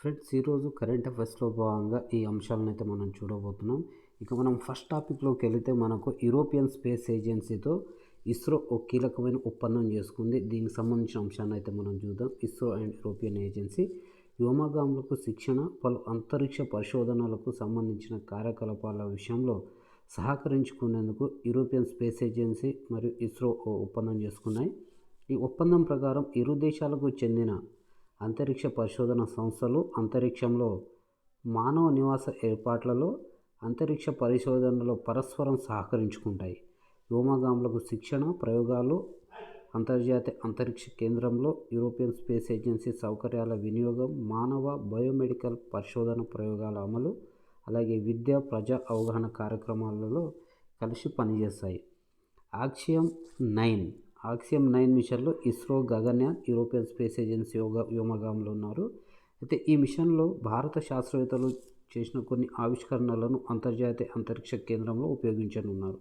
Friends ఈరోజు current అఫైర్స్లో భాగంగా ఈ అంశాలను అయితే మనం చూడబోతున్నాం. ఇక మనం ఫస్ట్ టాపిక్లోకి వెళితే మనకు యూరోపియన్ స్పేస్ ఏజెన్సీతో ఇస్రో ఒక కీలకమైన ఒప్పందం చేసుకుంది. దీనికి సంబంధించిన అంశాన్ని అయితే మనం చూద్దాం. ఇస్రో అండ్ యూరోపియన్ ఏజెన్సీ వ్యోమగాములకు శిక్షణ పలు అంతరిక్ష పరిశోధనలకు సంబంధించిన కార్యకలాపాల విషయంలో సహకరించుకునేందుకు యూరోపియన్ స్పేస్ ఏజెన్సీ మరియు ఇస్రో ఓ ఒప్పందం చేసుకున్నాయి. ఈ ఒప్పందం ప్రకారం ఇరు దేశాలకు చెందిన అంతరిక్ష పరిశోధన సంస్థలు అంతరిక్షంలో మానవ నివాస ఏర్పాట్లలో అంతరిక్ష పరిశోధనలో పరస్పరం సహకరించుకుంటాయి. వ్యోమగాములకు శిక్షణ ప్రయోగాలు అంతర్జాతీయ అంతరిక్ష కేంద్రంలో యూరోపియన్ స్పేస్ ఏజెన్సీ సౌకర్యాల వినియోగం మానవ బయోమెడికల్ పరిశోధన ప్రయోగాల అమలు అలాగే విద్య ప్రజా అవగాహన కార్యక్రమాలలో కలిసి పనిచేస్తాయి. ఆక్సియం నైన్ ఆక్సియం నైన్ మిషన్లో ISRO Gaganyaan European space agency యోగ వ్యోమగాములు ఉన్నారు. అయితే ఈ మిషన్లో భారత శాస్త్రవేత్తలు చేసిన కొన్ని ఆవిష్కరణలను అంతర్జాతీయ అంతరిక్ష కేంద్రంలో ఉపయోగించనున్నారు.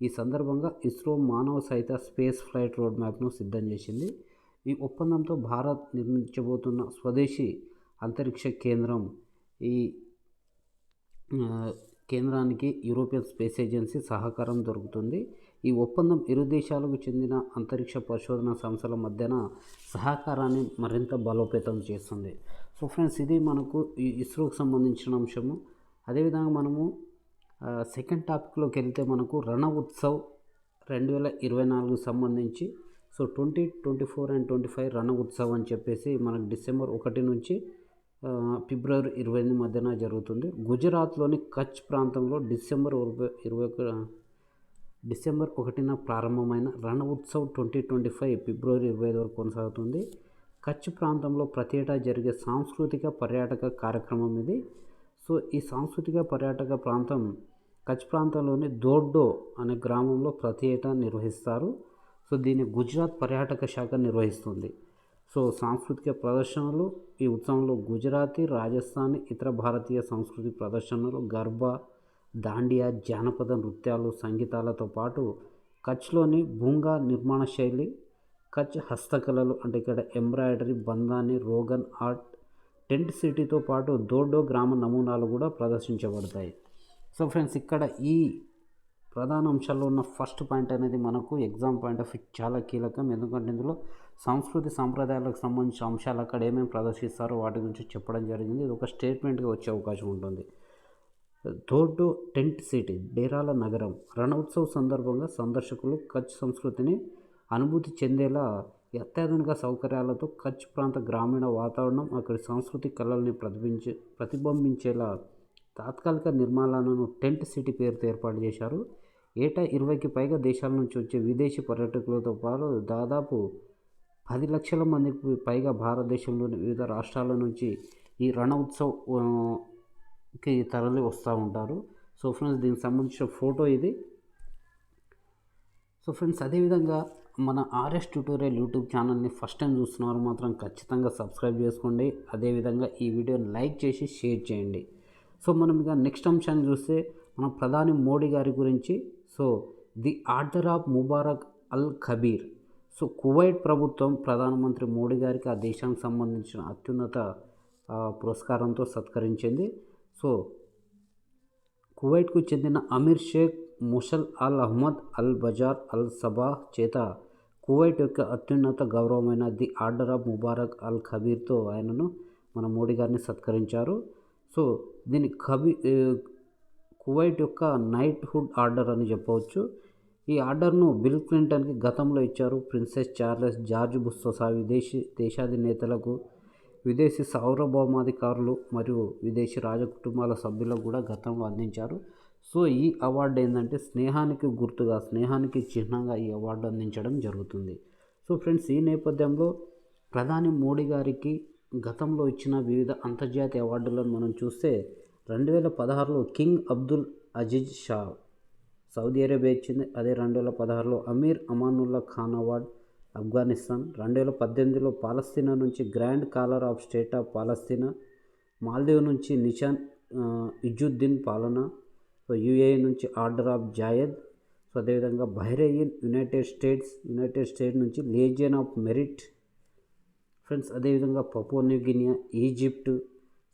ఈ సందర్భంగా ఇస్రో మానవ సహిత స్పేస్ ఫ్లైట్ రోడ్ మ్యాప్ను సిద్ధం చేసింది. ఈ ఒప్పందంతో భారత్ నిర్మించబోతున్న స్వదేశీ అంతరిక్ష కేంద్రం ఈ కేంద్రానికి యూరోపియన్ స్పేస్ ఏజెన్సీ సహకారం దొరుకుతుంది. ఈ ఒప్పందం ఇరు దేశాలకు చెందిన అంతరిక్ష పరిశోధన సంస్థల మధ్యన సహకారాన్ని మరింత బలోపేతం చేస్తుంది. సో ఫ్రెండ్స్ ఇది మనకు ఈ ఇస్రోకి సంబంధించిన అంశము. అదేవిధంగా మనము సెకండ్ టాపిక్లోకి వెళ్తే మనకు రణ ఉత్సవ్ రెండు వేల ఇరవై నాలుగు సంబంధించి so twenty twenty four and twenty five Rann Utsav అని చెప్పేసి మనకు డిసెంబర్ ఒకటి నుంచి ఫిబ్రవరి ఇరవై ఎనిమిది మధ్యన జరుగుతుంది. గుజరాత్లోని కచ్ ప్రాంతంలో డిసెంబర్ ఇరవై డిసెంబర్ ఒకటిన ప్రారంభమైన Rann Utsav twenty twenty five February ఇరవై ఐదు వరకు కొనసాగుతుంది. కచ్ ప్రాంతంలో ప్రతి ఏటా జరిగే సాంస్కృతిక పర్యాటక కార్యక్రమం ఇది. సో ఈ సాంస్కృతిక పర్యాటక ప్రాంతం కచ్ ప్రాంతంలోని దోడ్డో అనే గ్రామంలో ప్రతి ఏటా నిర్వహిస్తారు. సో దీన్ని గుజరాత్ పర్యాటక శాఖ నిర్వహిస్తుంది. సో సాంస్కృతిక ప్రదర్శనలు ఈ ఉత్సవంలో గుజరాతీ రాజస్థానీ ఇతర భారతీయ సంస్కృతి ప్రదర్శనలు గర్భ దాండియా జానపద నృత్యాలు సంగీతాలతో పాటు కచ్లోని భూంగా నిర్మాణ శైలి కచ్ హస్తకళలు అంటే ఇక్కడ ఎంబ్రాయిడరీ బంధాన్ని రోగన్ ఆర్ట్ టెంట్ సిటీతో పాటు దోడో గ్రామ నమూనాలు కూడా ప్రదర్శించబడతాయి. సో ఫ్రెండ్స్ ఇక్కడ ఈ ప్రధాన అంశాల్లో ఉన్న ఫస్ట్ పాయింట్ అనేది మనకు ఎగ్జామ్ పాయింట్ ఆఫ్ వ్యూ చాలా కీలకం. ఎందుకంటే ఇందులో సంస్కృతి సాంప్రదాయాలకు సంబంధించిన అంశాలు అక్కడ ఏమేమి ప్రదర్శిస్తారో వాటి గురించి చెప్పడం జరిగింది. ఇది ఒక స్టేట్మెంట్గా వచ్చే అవకాశం ఉంటుంది. ధోర్డో టెంట్ సిటీ డేరాల నగరం. రణోత్సవ్ సందర్భంగా సందర్శకులు కచ్ సంస్కృతిని అనుభూతి చెందేలా అత్యాధునిక సౌకర్యాలతో కచ్ ప్రాంత గ్రామీణ వాతావరణం అక్కడి సాంస్కృతిక కళల్ని ప్రతిబింబించే ప్రతిబింబించేలా తాత్కాలిక నిర్మాణాలను టెంట్ సిటీ పేరుతో ఏర్పాటు చేశారు. ఏటా ఇరవైకి పైగా దేశాల నుంచి వచ్చే విదేశీ పర్యాటకులతో పాటు దాదాపు పది లక్షల మందికి పైగా భారతదేశంలోని వివిధ రాష్ట్రాల నుంచి ఈ రణ కి తరలి వస్తూ ఉంటారు. సో ఫ్రెండ్స్ దీనికి సంబంధించిన ఫోటో ఇది. సో ఫ్రెండ్స్ అదేవిధంగా మన ఆర్ఎస్ ట్యూటోరియల్ యూట్యూబ్ ఛానల్ని ఫస్ట్ టైం చూస్తున్నారు మాత్రం ఖచ్చితంగా సబ్స్క్రైబ్ చేసుకోండి. అదేవిధంగా ఈ వీడియోని లైక్ చేసి షేర్ చేయండి. సో మనం ఇక నెక్స్ట్ అంశాన్ని చూస్తే మన ప్రధాని మోడీ గారి గురించి. So the order of Mubarak Al Kabeer. So Kuwait ప్రభుత్వం ప్రధానమంత్రి మోడీ గారికి ఆ దేశానికి సంబంధించిన అత్యున్నత పురస్కారంతో సత్కరించింది. సో కువైట్కు చెందిన అమీర్ షేక్ ముషల్ అల్ అహ్మద్ అల్ బజార్ అల్ సబా చేత కువైట్ యొక్క అత్యున్నత గౌరవమైన the order of Mubarak Al ఖబీర్తో ఆయనను మన మోడీ గారిని సత్కరించారు. సో దీని కబీ కువైట్ యొక్క నైట్హుడ్ ఆర్డర్ అని చెప్పవచ్చు. ఈ ఆర్డర్ను బిల్ క్లింటన్కి గతంలో ఇచ్చారు ప్రిన్సెస్ చార్లెస్ జార్జ్ బుస్సోసా సహా విదేశీ దేశాధినేతలకు విదేశీ సార్వభౌమాధికారులు మరియు విదేశీ రాజకుటుంబాల సభ్యులకు కూడా గతంలో అందించారు. సో ఈ అవార్డు ఏంటంటే స్నేహానికి గుర్తుగా స్నేహానికి చిహ్నంగా ఈ అవార్డు అందించడం జరుగుతుంది. సో ఫ్రెండ్స్ ఈ నేపథ్యంలో ప్రధాని మోడీ గారికి గతంలో ఇచ్చిన వివిధ అంతర్జాతీయ అవార్డులను మనం చూస్తే రెండు వేల పదహారులో King Abdul Aziz sash Saudi Arabia ఇచ్చింది. అదే రెండు వేల పదహారులో అమీర్ అమానుల్లా ఖాన్ అవార్డ్ ఆఫ్ఘనిస్తాన్ రెండు వేల పద్దెనిమిదిలో పాలస్తీనా నుంచి grand collar of state of Palestine Maldive నుంచి నిషాన్ ఇజుద్దీన్ పాలన సో యుఏఈ నుంచి ఆర్డర్ ఆఫ్ జాయద్ సో అదేవిధంగా Bahrain United States United States నుంచి లేజియన్ ఆఫ్ మెరిట్ ఫ్రెండ్స్ అదేవిధంగా Papua New Guinea Egypt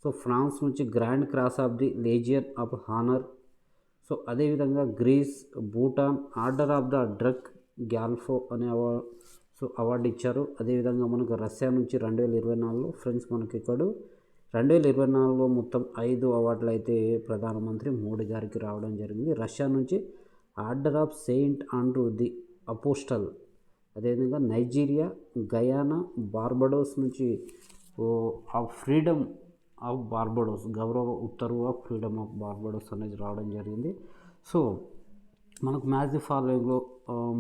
so France నుంచి grand cross of the legion of honour so అదేవిధంగా Greece Bhutan order of the Druk Gyalpo అనే so award ఇచ్చారు. అదేవిధంగా మనకు Russia నుంచి రెండు వేల ఇరవై నాలుగులో ఫ్రెండ్స్ మనకి ఇక్కడ రెండు వేల ఇరవై నాలుగులో మొత్తం ఐదు అవార్డులు అయితే ప్రధానమంత్రి మోడీ గారికి రావడం జరిగింది. రష్యా నుంచి order of Saint Andrew the Apostle అదేవిధంగా నైజీరియా గయానా బార్బడోస్ నుంచి ఆ ఫ్రీడమ్ ఆఫ్ బార్బడోస్ గౌరవ ఉత్తర్వు ఆఫ్ ఫ్రీడమ్ ఆఫ్ బార్బడోస్ అనేది రావడం జరిగింది. సో మనకు మ్యాచ్ ది ఫాలోయింగ్లో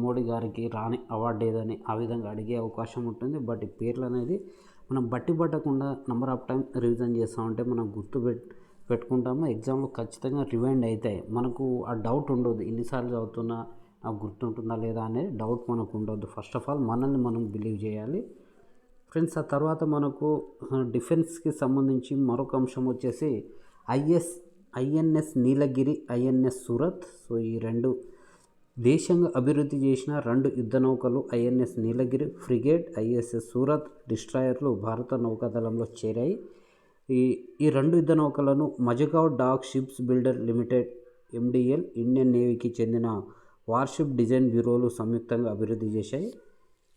మోడీ గారికి రాని అవార్డు ఏదని ఆ విధంగా అడిగే అవకాశం ఉంటుంది. బట్ ఈ పేర్లు అనేది మనం బట్టి పట్టకుండా నెంబర్ ఆఫ్ టైం రివిజన్ చేస్తామంటే మనం గుర్తు పెట్ పెట్టుకుంటాము. ఎగ్జామ్లో ఖచ్చితంగా రివైండ్ అవుతాయి మనకు ఆ డౌట్ ఉండదు. ఎన్నిసార్లు చదువుతున్నా నాకు గుర్తుంటుందా లేదా అనే డౌట్ మనకు ఉండొద్దు ఫస్ట్ ఆఫ్ ఆల్ మనల్ని మనం బిలీవ్ చేయాలి. ఫ్రెండ్స్ ఆ తర్వాత మనకు డిఫెన్స్కి సంబంధించి మరొక అంశం వచ్చేసి IS INS Nilgiri INS Surat. So ఈ రెండు దేశంగా అభివృద్ధి చేసిన రెండు యుద్ధ నౌకలు INS Nilgiri frigate ISS Surat డిస్ట్రాయర్లు భారత నౌకాదళంలో చేరాయి. ఈ ఈ రెండు యుద్ధ నౌకలను Mazagon dock ships builder limited MDL Indian నేవీకి చెందిన వార్షిప్ డిజైన్ బ్యూరోలు సంయుక్తంగా అభివృద్ధి చేశాయి.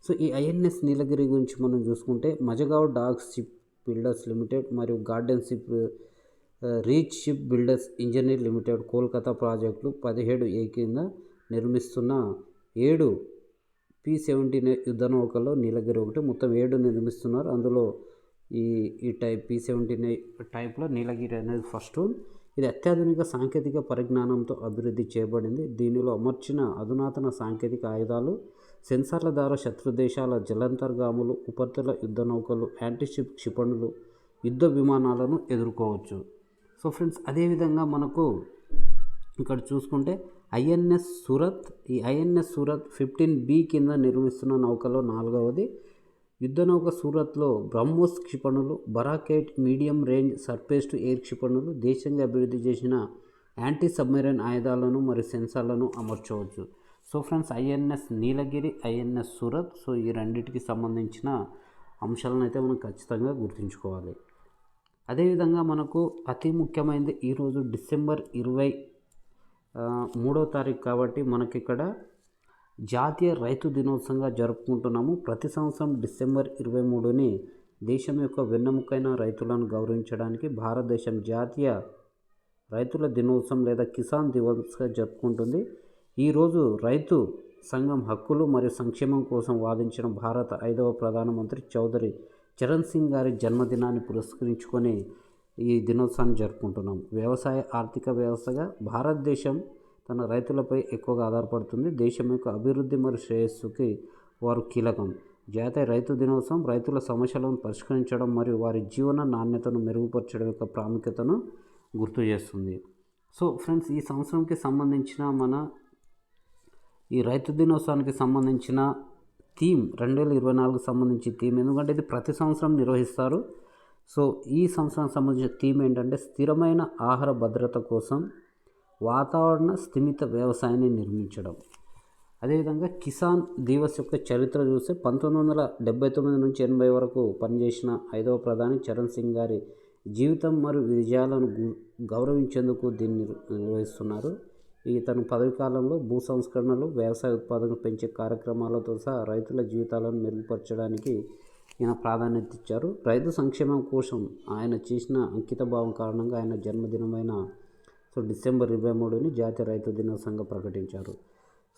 సో ఈ ఐఎన్ఎస్ నీలగిరి గురించి మనం చూసుకుంటే Mazagon dock ship builders limited మరియు garden ship reach ship builders engineer limited Kolkata ప్రాజెక్టులు పదిహేడు ఏ కింద నిర్మిస్తున్న ఏడు పి సెవెంటీ యుద్ధ నౌకల్లో నీలగిరి ఒకటి. మొత్తం ఏడు నిర్మిస్తున్నారు. అందులో ఈ ఈ టైప్ పి సెవెంటీ టైప్లో నీలగిరి అనేది ఫస్ట్. ఇది అత్యాధునిక సాంకేతిక పరిజ్ఞానంతో అభివృద్ధి చేయబడింది. దీనిలో అమర్చిన అధునాతన సాంకేతిక ఆయుధాలు సెన్సార్ల ద్వారా శత్రు దేశాల జలంతర్గాములు ఉపరితల యుద్ధ నౌకలు యాంటీషిప్ క్షిపణులు యుద్ధ విమానాలను ఎదుర్కోవచ్చు. సో ఫ్రెండ్స్ అదేవిధంగా మనకు ఇక్కడ చూసుకుంటే ఐఎన్ఎస్ సూరత్ ఈ ఐఎన్ఎస్ సూరత్ ఫిఫ్టీన్ బి కింద నిర్మిస్తున్న నౌకలో నాలుగవది. యుద్ధ నౌక సూరత్లో బ్రహ్మోస్ క్షిపణులు బరాకేట్ medium range surface to air క్షిపణులు దేశంగా అభివృద్ధి చేసిన యాంటీ సబ్మెరైన్ ఆయుధాలను మరియు సెన్సార్లను అమర్చవచ్చు. So friends INS Nilgiri INS Surat so ఈ రెండింటికి సంబంధించిన అంశాలను అయితే మనం ఖచ్చితంగా గుర్తుంచుకోవాలి. అదేవిధంగా మనకు అతి ముఖ్యమైనది ఈరోజు డిసెంబర్ ఇరవై మూడో తారీఖు కాబట్టి మనకి ఇక్కడ జాతీయ రైతు దినోత్సవంగా జరుపుకుంటున్నాము. ప్రతి సంవత్సరం డిసెంబర్ ఇరవై మూడుని దేశం యొక్క వెన్నెముకైన రైతులను గౌరవించడానికి భారతదేశం జాతీయ రైతుల దినోత్సవం లేదా కిసాన్ దివస్గా జరుపుకుంటుంది. ఈరోజు రైతు సంఘం హక్కులు మరియు సంక్షేమం కోసం వాదించిన భారత ఐదవ ప్రధానమంత్రి చౌదరి చరణ్ సింగ్ గారి జన్మదినాన్ని పురస్కరించుకొని ఈ దినోత్సవాన్ని జరుపుకుంటున్నాం. వ్యవసాయ ఆర్థిక వ్యవస్థగా భారతదేశం తన రైతులపై ఎక్కువగా ఆధారపడుతుంది. దేశం యొక్క అభివృద్ధి మరియు శ్రేయస్సుకి వారు కీలకం. జాతీయ రైతు దినోత్సవం రైతుల సమస్యలను పరిష్కరించడం మరియు వారి జీవన నాణ్యతను మెరుగుపరచడం యొక్క ప్రాముఖ్యతను గుర్తు చేస్తుంది. సో ఫ్రెండ్స్ ఈ సంవత్సరంకి సంబంధించిన మన ఈ రైతు దినోత్సవానికి సంబంధించిన థీమ్ రెండు వేల ఇరవై నాలుగు సంబంధించి థీమ్. ఎందుకంటే ఇది ప్రతి సంవత్సరం నిర్వహిస్తారు. సో ఈ సంవత్సరం సంబంధించిన థీమ్ ఏంటంటే స్థిరమైన ఆహార భద్రత కోసం వాతావరణ స్థిమిత వ్యవసాయాన్ని నిర్మించడం. అదేవిధంగా కిసాన్ దివస్ యొక్క చరిత్ర చూస్తే పంతొమ్మిది వందల డెబ్బై తొమ్మిది నుంచి ఎనభై వరకు పనిచేసిన ఐదవ ప్రధాని చరణ్ సింగ్ గారి జీవితం మరియు విజయాలను గౌరవించేందుకు దీన్ని నిర్వహిస్తున్నారు. ఈ తన పదవి కాలంలో భూ సంస్కరణలు వ్యవసాయ ఉత్పాదన పెంచే కార్యక్రమాలతో సహా రైతుల జీవితాలను మెరుగుపరచడానికి ఈయన ప్రాధాన్యత ఇచ్చారు. రైతు సంక్షేమం కోసం ఆయన చేసిన అంకిత భావం కారణంగా ఆయన జన్మదినమైన సో డిసెంబర్ ఇరవై మూడుని జాతీయ రైతు దినోత్సవంగా ప్రకటించారు.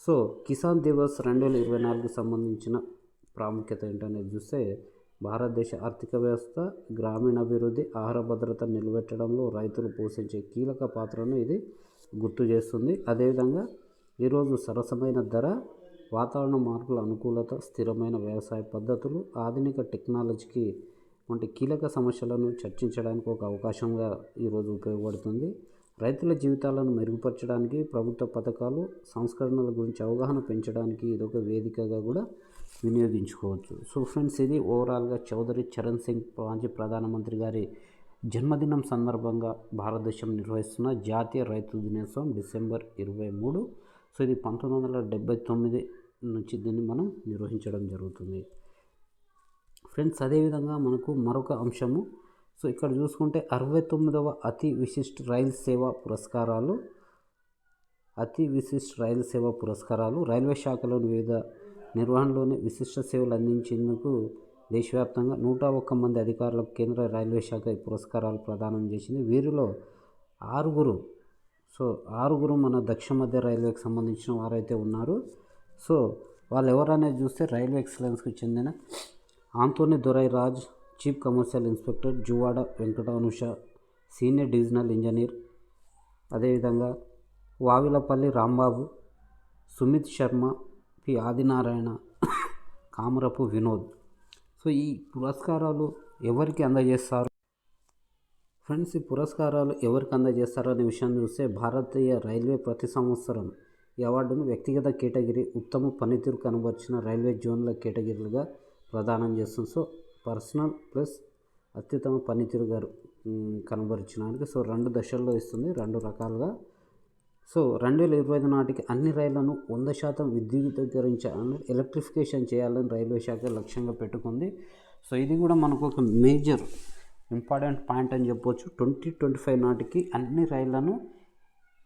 సో కిసాన్ దివస్ రెండు వేల ఇరవై నాలుగుకు సంబంధించిన ప్రాముఖ్యత ఏంటనేది చూస్తే భారతదేశ ఆర్థిక వ్యవస్థ గ్రామీణాభివృద్ధి ఆహార భద్రత నిలబెట్టడంలో రైతులు పోషించే కీలక పాత్రను ఇది గుర్తు చేస్తుంది. అదేవిధంగా ఈరోజు సరసమైన ధర వాతావరణ మార్పుల అనుకూలత స్థిరమైన వ్యవసాయ పద్ధతులు ఆధునిక టెక్నాలజీకి వంటి కీలక సమస్యలను చర్చించడానికి ఒక అవకాశంగా ఈరోజు ఉపయోగపడుతుంది. రైతుల జీవితాలను మెరుగుపరచడానికి ప్రభుత్వ పథకాలు సంస్కరణల గురించి అవగాహన పెంచడానికి ఇదొక వేదికగా కూడా వినియోగించుకోవచ్చు. సో ఫ్రెండ్స్ ఇది ఓవరాల్గా చౌదరి చరణ్ సింగ్ మాజీ ప్రధానమంత్రి గారి జన్మదినం సందర్భంగా భారతదేశం నిర్వహిస్తున్న జాతీయ రైతు దినోత్సవం డిసెంబర్ ఇరవై మూడు. సో ఇది పంతొమ్మిది వందల డెబ్బై తొమ్మిది నుంచి దీన్ని మనం నిర్వహించడం జరుగుతుంది. ఫ్రెండ్స్ అదేవిధంగా మనకు మరొక అంశము. సో ఇక్కడ చూసుకుంటే అరవై తొమ్మిదవ అతి విశిష్ట రైలు సేవ పురస్కారాలు అతి విశిష్ట రైలు సేవ పురస్కారాలు రైల్వే శాఖలోని వివిధ నిర్వహణలోని విశిష్ట సేవలు అందించేందుకు దేశవ్యాప్తంగా నూట ఒక్క మంది అధికారులకు కేంద్ర రైల్వే శాఖ ఈ పురస్కారాలు ప్రదానం చేసింది. వీరిలో ఆరుగురు సో ఆరుగురు మన దక్షిణ మధ్య రైల్వేకి సంబంధించిన వారైతే ఉన్నారు. సో వాళ్ళు ఎవరనేది చూస్తే రైల్వే ఎక్సలెన్స్కి చెందిన Antony Dorai Raj chief commercial inspector Juvada Venkatanusha senior divisional engineer అదేవిధంగా వావిలపల్లి రాంబాబు సుమిత్ శర్మ పి ఆదినారాయణ కామరపు వినోద్. సో ఈ పురస్కారాలు ఎవరికి అందజేస్తారు? ఫ్రెండ్స్ ఈ పురస్కారాలు ఎవరికి అందజేస్తారనే అనే విషయం చూస్తే భారతీయ రైల్వే ప్రతి సంవత్సరం ఈ అవార్డును వ్యక్తిగత కేటగిరీ ఉత్తమ పనితీరు కనబరిచిన రైల్వే జోన్ల కేటగిరీలుగా ప్రదానం చేస్తుంది. సో పర్సనల్ ప్లస్ అత్యుత్తమ పనితీరు గారు కనబరిచినానికి సో రెండు దశల్లో ఇస్తుంది రెండు రకాలుగా. సో రెండు వేల ఇరవై ఐదు నాటికి అన్ని రైళ్ళను వంద శాతం విద్యుదీకరించాలని ఎలక్ట్రిఫికేషన్ చేయాలని రైల్వే శాఖ లక్ష్యంగా పెట్టుకుంది. సో ఇది కూడా మనకు ఒక మేజర్ ఇంపార్టెంట్ పాయింట్ అని చెప్పొచ్చు. ట్వంటీ ట్వంటీ ఫైవ్ నాటికి అన్ని రైళ్ళను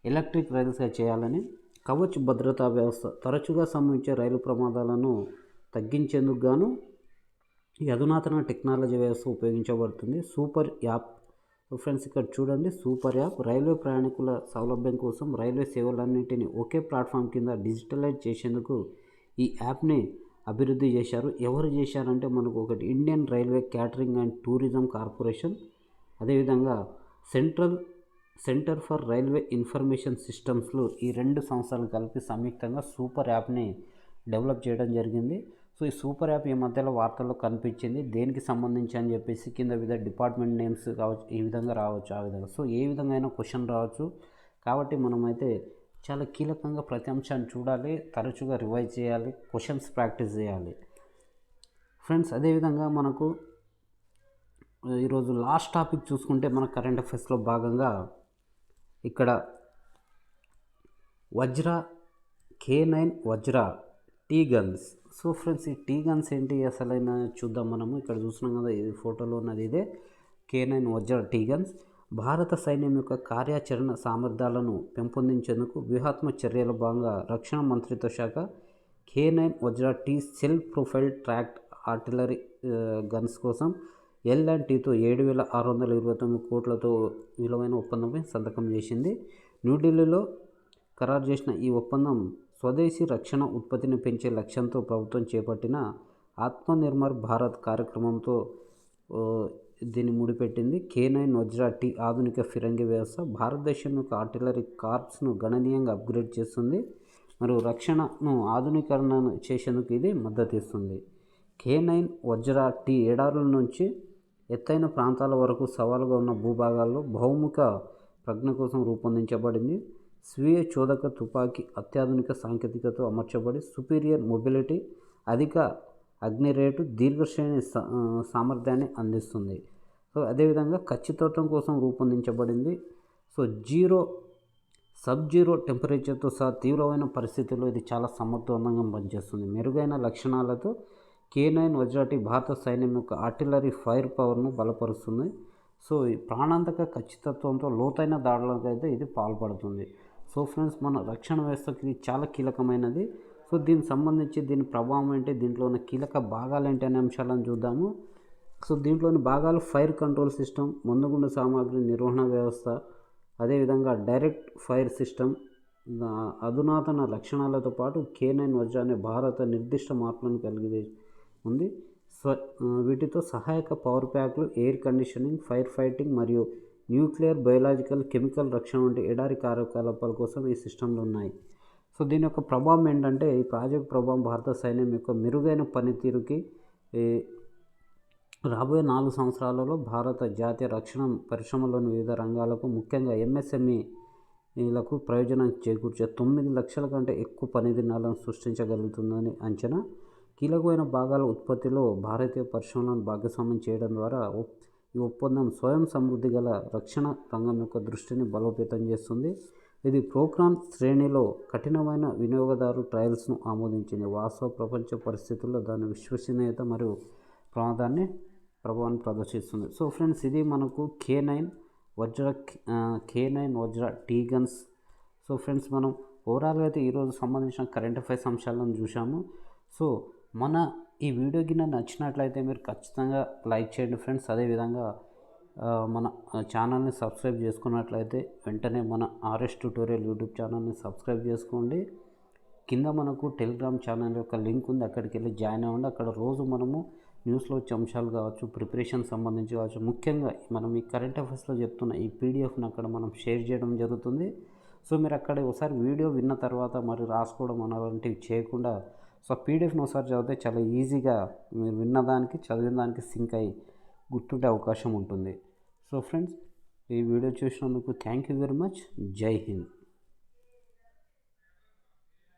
ఎలక్ట్రిక్ రైల్స్గా చేయాలని కవచ్ భద్రతా వ్యవస్థ తరచుగా సంభవించే రైలు ప్రమాదాలను తగ్గించేందుకు గాను ఈ అధునాతన టెక్నాలజీ వ్యవస్థ ఉపయోగించబడుతుంది. Super app. ఫ్రెండ్స్ ఇక్కడ చూడండి. Super app. రైల్వే ప్రయాణికుల సౌలభ్యం కోసం రైల్వే సేవలన్నింటినీ ఒకే ప్లాట్ఫామ్ కింద డిజిటలైజ్ చేసేందుకు ఈ యాప్ని అభివృద్ధి చేశారు. ఎవరు చేశారంటే మనకు ఒకటి Indian railway catering and tourism corporation. అదేవిధంగా central centre for railway information సిస్టమ్స్లో ఈ రెండు సంస్థలు కలిపి సంయుక్తంగా సూపర్ యాప్ని డెవలప్ చేయడం జరిగింది. సో ఈ సూపర్ యాప్ ఈ మధ్యలో వార్తల్లో కనిపించింది. దేనికి సంబంధించి అని చెప్పేసి కింద వివిధ డిపార్ట్మెంట్ నేమ్స్ కావచ్చు ఈ విధంగా రావచ్చు ఆ విధంగా. సో ఏ విధంగా అయినా క్వశ్చన్ రావచ్చు. కాబట్టి మనమైతే చాలా కీలకంగా ప్రతి అంశాన్ని చూడాలి తరచుగా రివైజ్ చేయాలి క్వశ్చన్స్ ప్రాక్టీస్ చేయాలి. ఫ్రెండ్స్ అదేవిధంగా మనకు ఈరోజు లాస్ట్ టాపిక్ చూసుకుంటే మన కరెంట్ అఫైర్స్లో భాగంగా ఇక్కడ Vajra K nine Vajra T guns so friends ఈ టీ గన్స్ ఏంటి అసలైన చూద్దాం మనము. ఇక్కడ చూస్తున్నాం కదా ఇది ఫోటోలో ఉన్నది ఇదే K nine Vajra T guns భారత సైన్యం యొక్క కార్యాచరణ సామర్థ్యాలను పెంపొందించేందుకు వ్యూహాత్మక చర్యల భాగంగా రక్షణ మంత్రిత్వ శాఖ K nine Vajra T self propelled tracked artillery guns కోసం ఎల్ అండ్ టీతో ఏడు వేల ఆరు వందల ఇరవై తొమ్మిది కోట్లతో విలువైన ఒప్పందంపై సంతకం చేసింది. న్యూఢిల్లీలో ఖరారు చేసిన ఈ ఒప్పందం స్వదేశీ రక్షణ ఉత్పత్తిని పెంచే లక్ష్యంతో ప్రభుత్వం చేపట్టిన ఆత్మనిర్భర్ భారత్ కార్యక్రమంతో దీన్ని ముడిపెట్టింది కే నైన్ వజ్రా టీ ఆధునిక ఫిరంగి వ్యవస్థ. భారతదేశం యొక్క ఆర్టిలరీ కార్ప్స్ను గణనీయంగా అప్గ్రేడ్ చేస్తుంది. మరియు రక్షణను ఆధునీకరణ చేసేందుకు ఇది మద్దతు ఇస్తుంది. కే నైన్ వజ్రా టీ ఎడారుల నుంచి ఎత్తైన ప్రాంతాల వరకు సవాలుగా ఉన్న భూభాగాల్లో బహుముఖ ప్రజ్ఞ కోసం రూపొందించబడింది. స్వీయ చోదక తుపాకీ అత్యాధునిక సాంకేతికతో అమర్చబడి సుపీరియర్ మొబిలిటీ అధిక అగ్ని రేటు దీర్ఘశ్రేణి సామర్థ్యాన్ని అందిస్తుంది. సో అదేవిధంగా ఖచ్చితత్వం కోసం రూపొందించబడింది. సో జీరో సబ్ జీరో టెంపరేచర్తో సహా తీవ్రమైన పరిస్థితుల్లో ఇది చాలా సమర్థవంతంగా పనిచేస్తుంది. మెరుగైన లక్షణాలతో కే నైన్ వజ్రాటి భారత సైన్యం యొక్క ఆర్టిలరీ ఫైర్ పవర్ను బలపరుస్తుంది. సో ఈ ప్రాణాంతక ఖచ్చితత్వంతో లోతైన దాడులకు అయితే ఇది పాల్పడుతుంది. సో ఫ్రెండ్స్ మన రక్షణ వ్యవస్థకి ఇది చాలా కీలకమైనది. సో దీనికి సంబంధించి దీని ప్రభావం ఏంటి? దీంట్లో ఉన్న కీలక భాగాలు ఏంటి అనే అంశాలను చూద్దాము. సో దీంట్లోని భాగాలు ఫైర్ కంట్రోల్ సిస్టమ్ మందుగుండు సామాగ్రి నిర్వహణ వ్యవస్థ అదేవిధంగా డైరెక్ట్ ఫైర్ సిస్టమ్ అధునాతన లక్షణాలతో పాటు కే నైన్ వజ్ర అనే భారత నిర్దిష్ట మార్పులను కలిగి ఉంది. స్వ వీటితో సహాయక పవర్ ప్యాక్లు ఎయిర్ కండిషనింగ్ ఫైర్ ఫైటింగ్ మరియు న్యూక్లియర్ బయోలాజికల్ కెమికల్ రక్షణ వంటి ఎడారి కార్యకలాపాల కోసం ఈ సిస్టంలు ఉన్నాయి. సో దీని యొక్క ప్రభావం ఏంటంటే ఈ ప్రాజెక్ట్ ప్రభావం భారత సైన్యం యొక్క మెరుగైన పనితీరుకి రాబోయే నాలుగు సంవత్సరాలలో భారత జాతీయ రక్షణ పరిశ్రమలోని వివిధ రంగాలకు ముఖ్యంగా ఎంఎస్ఎంఈలకు ప్రయోజనం చేకూర్చే తొమ్మిది లక్షల కంటే ఎక్కువ పని దినాలను సృష్టించగలుగుతుందని అంచనా. కీలకమైన భాగాల ఉత్పత్తిలో భారతీయ పరిశ్రమలను భాగస్వామ్యం చేయడం ద్వారా ఈ ఒప్పందం స్వయం సమృద్ధి గల రక్షణ రంగం యొక్క దృష్టిని బలోపేతం చేస్తుంది. ఇది ప్రోగ్రామ్ శ్రేణిలో కఠినమైన వినియోగదారు ట్రయల్స్ను ఆమోదించింది. వాస్తవ ప్రపంచ పరిస్థితుల్లో దాని విశ్వసనీయత మరియు ప్రమాదాన్ని ప్రభావాన్ని ప్రదర్శిస్తుంది. సో ఫ్రెండ్స్ ఇది మనకు K nine Vajra K nine Vajra T guns. So friends మనం ఓవరాల్గా అయితే ఈరోజు సంబంధించిన కరెంట్ అఫైర్స్ అంశాలను చూసాము సో మన ఈ వీడియో కింద నచ్చినట్లయితే మీరు ఖచ్చితంగా లైక్ చేయండి ఫ్రెండ్స్. అదేవిధంగా మన ఛానల్ని సబ్స్క్రైబ్ చేసుకున్నట్లయితే వెంటనే మన ఆర్ఎస్ ట్యూటోరియల్ యూట్యూబ్ ఛానల్ని సబ్స్క్రైబ్ చేసుకోండి. కింద మనకు టెలిగ్రామ్ ఛానల్ యొక్క లింక్ ఉంది. అక్కడికి వెళ్ళి జాయిన్ అవ్వండి. అక్కడ రోజు మనము న్యూస్లో వచ్చే అంశాలు కావచ్చు ప్రిపరేషన్ సంబంధించి కావచ్చు ముఖ్యంగా మనం ఈ కరెంట్ అఫైర్స్లో చెప్తున్న ఈ పీడిఎఫ్ని అక్కడ మనం షేర్ చేయడం జరుగుతుంది. సో మీరు అక్కడ ఒకసారి వీడియో విన్న తర్వాత మరి రాసుకోవడం అలాంటివి చేయకుండా సో పీడిఎఫ్ని ఒకసారి చదివితే చాలా ఈజీగా మీరు విన్నదానికి చదివిన దానికి సింక్ అయ్యి గుర్తుండే అవకాశం ఉంటుంది. సో ఫ్రెండ్స్ ఈ వీడియో చూసినందుకు thank you very much. Jai Hind.